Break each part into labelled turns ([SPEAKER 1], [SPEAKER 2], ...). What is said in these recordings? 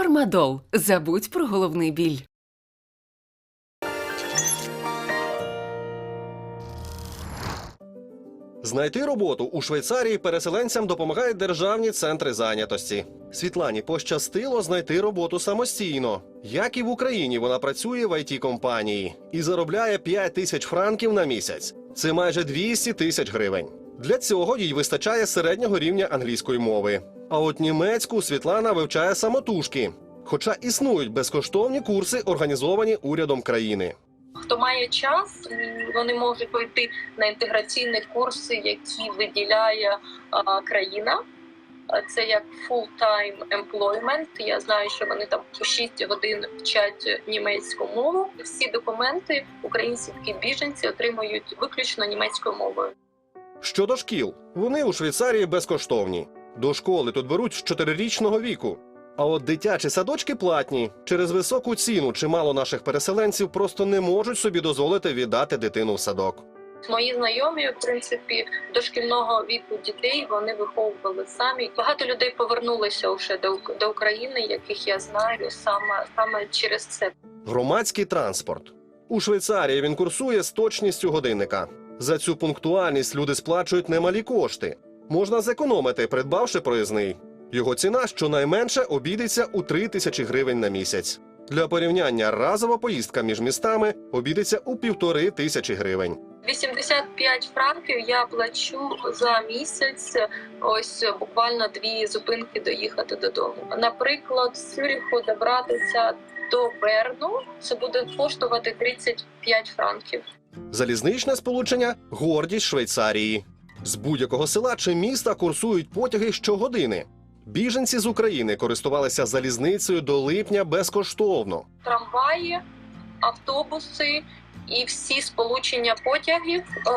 [SPEAKER 1] Фармадол. Забудь про головний біль.
[SPEAKER 2] Знайти роботу у Швейцарії переселенцям допомагають державні центри зайнятості. Світлані пощастило знайти роботу самостійно. Як і в Україні, вона працює в it компанії і заробляє 5 тисяч франків на місяць. Це майже 200 тисяч гривень. Для цього їй вистачає середнього рівня англійської мови. А от німецьку Світлана вивчає самотужки. Хоча існують безкоштовні курси, організовані урядом країни.
[SPEAKER 3] Хто має час, вони можуть пойти на інтеграційні курси, які виділяє а, країна. Це як full-time employment. Я знаю, що вони там по 6 годин вчать німецьку мову. Всі документи українські біженці отримують виключно німецькою мовою.
[SPEAKER 2] Щодо шкіл, вони у Швейцарії безкоштовні. До школи тут беруть з чотирирічного віку. А от дитячі садочки платні. Через високу ціну чимало наших переселенців просто не можуть собі дозволити віддати дитину в садок.
[SPEAKER 3] Мої знайомі, в принципі, дошкільного віку дітей вони виховували самі. Багато людей повернулися вже до, до України, яких я знаю саме саме через це.
[SPEAKER 2] Громадський транспорт. У Швейцарії він курсує з точністю годинника. За цю пунктуальність люди сплачують немалі кошти. Можна зекономити, придбавши проїзний. Його ціна щонайменше обійдеться у 3 тисячі гривень на місяць. Для порівняння разова поїздка між містами обійдеться у півтори тисячі гривень.
[SPEAKER 3] 85 франків я плачу за місяць. Ось буквально дві зупинки доїхати додому. Наприклад, з Цюріху добратися до Берну це буде коштувати 35 франків.
[SPEAKER 2] Залізничне сполучення гордість Швейцарії. З будь-якого села чи міста курсують потяги щогодини. Біженці з України користувалися залізницею до липня безкоштовно.
[SPEAKER 3] трамваї, автобуси і всі сполучення потягів, е,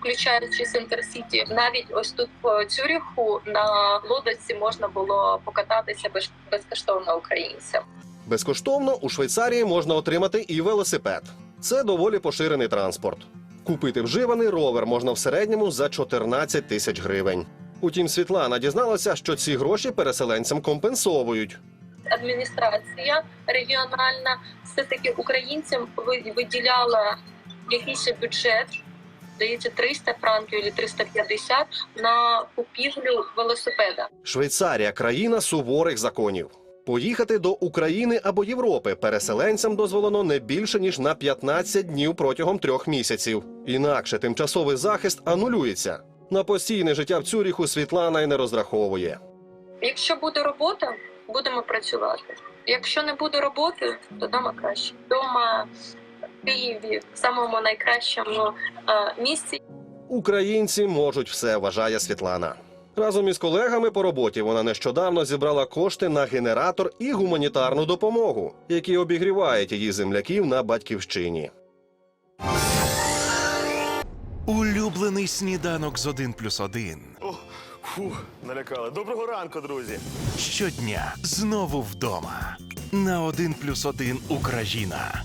[SPEAKER 3] включаючи Інтерсіті. Навіть ось тут по Цюріху на лодочці можна було покататися безкоштовно українцям.
[SPEAKER 2] Безкоштовно у Швейцарії можна отримати і велосипед. Це доволі поширений транспорт. Купити вживаний ровер можна в середньому за 14 тисяч гривень. Утім, Світлана дізналася, що ці гроші переселенцям компенсовують.
[SPEAKER 3] Адміністрація регіональна все таки українцям ви- виділяла якийсь бюджет. Здається, 300 франків чи 350 на купівлю велосипеда.
[SPEAKER 2] Швейцарія країна суворих законів. Поїхати до України або Європи переселенцям дозволено не більше ніж на 15 днів протягом трьох місяців. Інакше тимчасовий захист анулюється. На постійне життя в Цюріху Світлана й не розраховує.
[SPEAKER 3] Якщо буде робота, будемо працювати. Якщо не буде роботи, то дома краще. Дома в Києві, в самому найкращому місці.
[SPEAKER 2] Українці можуть все, вважає Світлана. Разом із колегами по роботі вона нещодавно зібрала кошти на генератор і гуманітарну допомогу, які обігрівають її земляків на батьківщині.
[SPEAKER 4] Улюблений сніданок з 1 плюс 1.
[SPEAKER 5] О, фух, налякали. Доброго ранку, друзі.
[SPEAKER 4] Щодня знову вдома. На 1 плюс 1 Україна